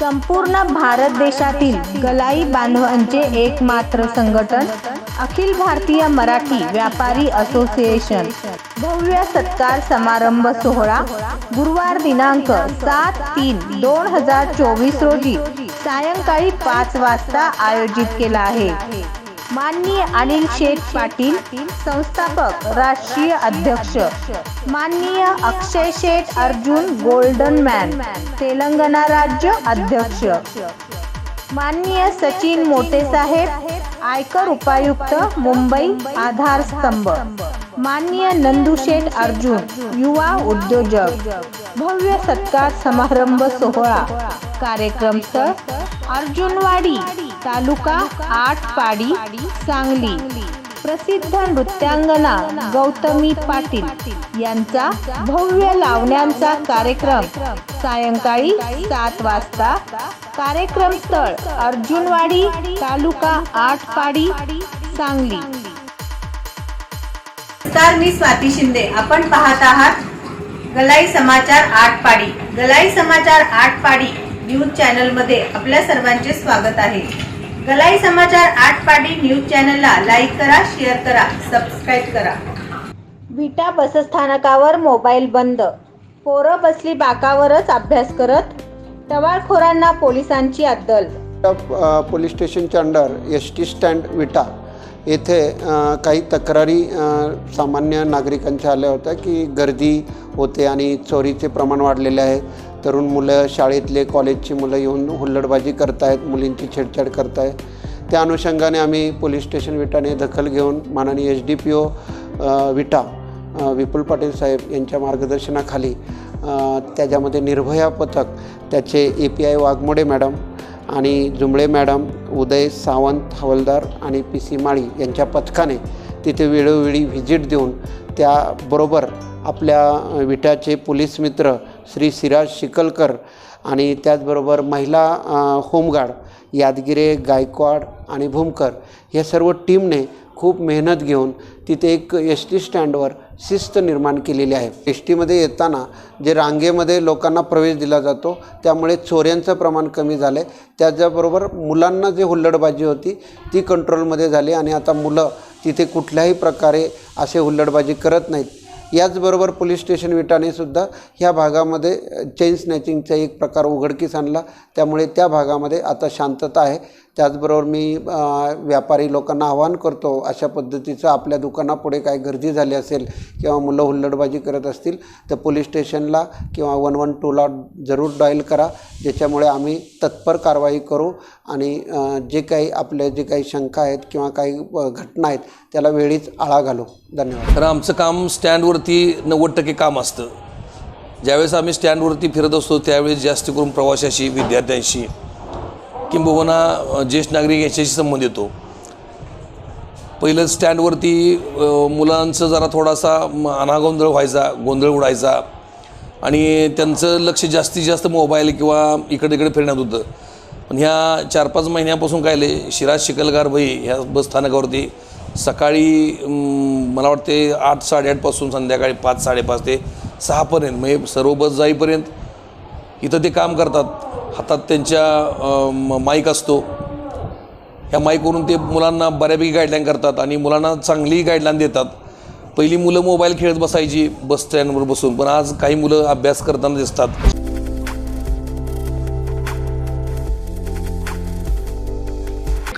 संपूर्ण भारत देशातील गलाई बांधवांचे एकमात्र संघटन अखिल भारतीय मराठी व्यापारी असोसिएशन. भव्य सत्कार समारंभ सोहळा गुरुवार दिनांक सात तीन दोन हजार चोवीस रोजी सायंकाळी पाच वाजता आयोजित केला आहे. माननीय अनिल शेठ पाटील संस्थापक राष्ट्रीय अध्यक्ष. माननीय अक्षय शेठ अर्जुन गोल्डन मॅन तेलंगणा राज्य अध्यक्ष. माननीय सचिन मोटे साहेब आयकर उपायुक्त मुंबई आधार स्तंभ. माननीय नंदुशेठ अर्जुन युवा उद्योजक. भव्य सत्कार समारंभ सोहळा. कार्यक्रम स्थळ अर्जुनवाडी. तालुका आटपाडी सांगली. प्रसिद्ध नृत्यांगना गौतमी पाटील यांचा भव्य लावण्यांचा कार्यक्रम. सायंकाळी सात वाजता कार्यक्रम स्थळ अर्जुनवाडी तालुका आटपाडी सांगली. नमस्कार मी स्वाती शिंदे. आपण पाहत आहात गलाई समाचार आठ पाडी गलाई समाचार आठ पाडी न्यूज चॅनलमध्ये आपल्या सर्वांचे स्वागत आहे. गलाई समाचार आठ पाडी न्यूज चॅनलला लाईक करा शेअर करा सबस्क्राईब करा. विटा बसस्थानकावर मोबाईल बंद. पोरं बसली बाकावरच अभ्यास करत टवाळखोरांना पोलिसांची अद्दल. पोलीस स्टेशनच्या under S T stand Vita. येथे काही तक्रारी सामान्य नागरिकांच्या आल्या होत्या की गर्दी होते आणि चोरीचे प्रमाण वाढलेले आहे. तरुण मुलं शाळेतले कॉलेजची मुलं येऊन हुल्लडबाजी करतायत मुलींची छेडछाड करतायत. त्या अनुषंगाने आम्ही पोलीस स्टेशन विटाने दखल घेऊन माननीय H D P O Vita Vipul Patil साहेब यांच्या मार्गदर्शनाखाली त्याच्यामध्ये निर्भया पथक त्याचे A P I Waghmode madam आणि जुंबळे मॅडम उदय सावंत हवलदार आणि पी सी माळी यांच्या पथकाने तिथे वेळोवेळी व्हिजिट देऊन त्याबरोबर आपल्या विटाचे पोलीस मित्र श्री सिराज शिकलकर आणि त्याचबरोबर महिला होमगार्ड यादगिरे गायकवाड आणि भूमकर या सर्व टीमने खूप मेहनत घेऊन तिथे एक एस टी स्टँडवर शिस्त निर्माण केलेली आहे. एस टीमध्ये येताना जे रांगेमध्ये लोकांना प्रवेश दिला जातो त्यामुळे चोऱ्यांचं प्रमाण कमी झालं आहे त्याच्याबरोबर मुलांना जे हुल्लडबाजी होती ती कंट्रोलमध्ये झाली आणि आता मुलं तिथे कुठल्याही प्रकारे असे हुल्लडबाजी करत नाहीत. याचबरोबर पोलीस स्टेशन विटानेसुद्धा ह्या भागामध्ये चेन स्नॅचिंगचा एक प्रकार उघडकीस आणला. त्यामुळे त्या भागामध्ये आता शांतता आहे. त्याचबरोबर मी व्यापारी लोकांना आवाहन करतो अशा पद्धतीचं आपल्या दुकानापुढे काय गर्दी झाली असेल किंवा मुलं हुल्लडबाजी करत असतील तर पोलीस स्टेशनला किंवा वन वन टूला जरूर डॉईल करा ज्याच्यामुळे आम्ही तत्पर कारवाई करू आणि जे काही आपले जे काही शंका आहेत किंवा काही घटना आहेत त्याला वेळीच आळा घालू. धन्यवाद. तर आमचं काम स्टँडवरती नव्वद टक्के काम असतं. ज्यावेळेस आम्ही स्टँडवरती फिरत असतो त्यावेळेस जास्त करून प्रवाशाशी विद्यार्थ्यांशी किंबहुना ज्येष्ठ नागरिक याच्याशी संबंध येतो. पहिलं स्टँडवरती मुलांचं जरा थोडासा अनागोंधळ व्हायचा गोंधळ उडायचा आणि त्यांचं लक्ष जास्तीत जास्त मोबाईल किंवा इकडे तिकडे फिरण्यात होतं. पण ह्या चार पाच महिन्यापासून काय आले शिराज शिकलगार भाई ह्या बस स्थानकावरती सकाळी मला वाटते आठ साडेआठपासून संध्याकाळी पाच साडेपाच ते सहापर्यंत म्हणजे सर्व बस जाईपर्यंत इथं ते काम करतात. हातात त्यांच्या म- माईक असतो. ह्या माईकवरून ते मुलांना बऱ्यापैकी गाईडलाईन करतात आणि मुलांना चांगली गाईडलाईन देतात. पहिली मुलं मोबाईल खेळत बसायची बस स्टँडवर बसून. पण आज काही मुलं अभ्यास करताना दिसतात.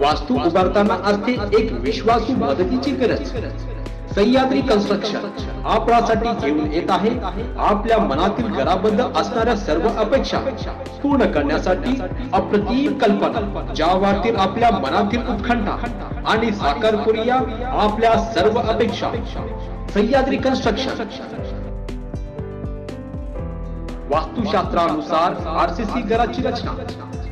वास्तू उभारताना असते एक विश्वासू मदतीची गरज. सह्याद्री कन्स्ट्रक्शन आपल्यासाठी घेऊन येत आहे. आपल्या मनातील घराबद्दल असणाऱ्या सर्व अपेक्षा पूर्ण करण्यासाठी अप्रतिम कल्पना ज्या वाटतील आपल्या मनातील उत्खंठा आणि साकार करूया आपल्या सर्व अपेक्षा. सह्याद्री कन्स्ट्रक्शन वास्तुशास्त्रानुसार आरसीसी घराची रचना.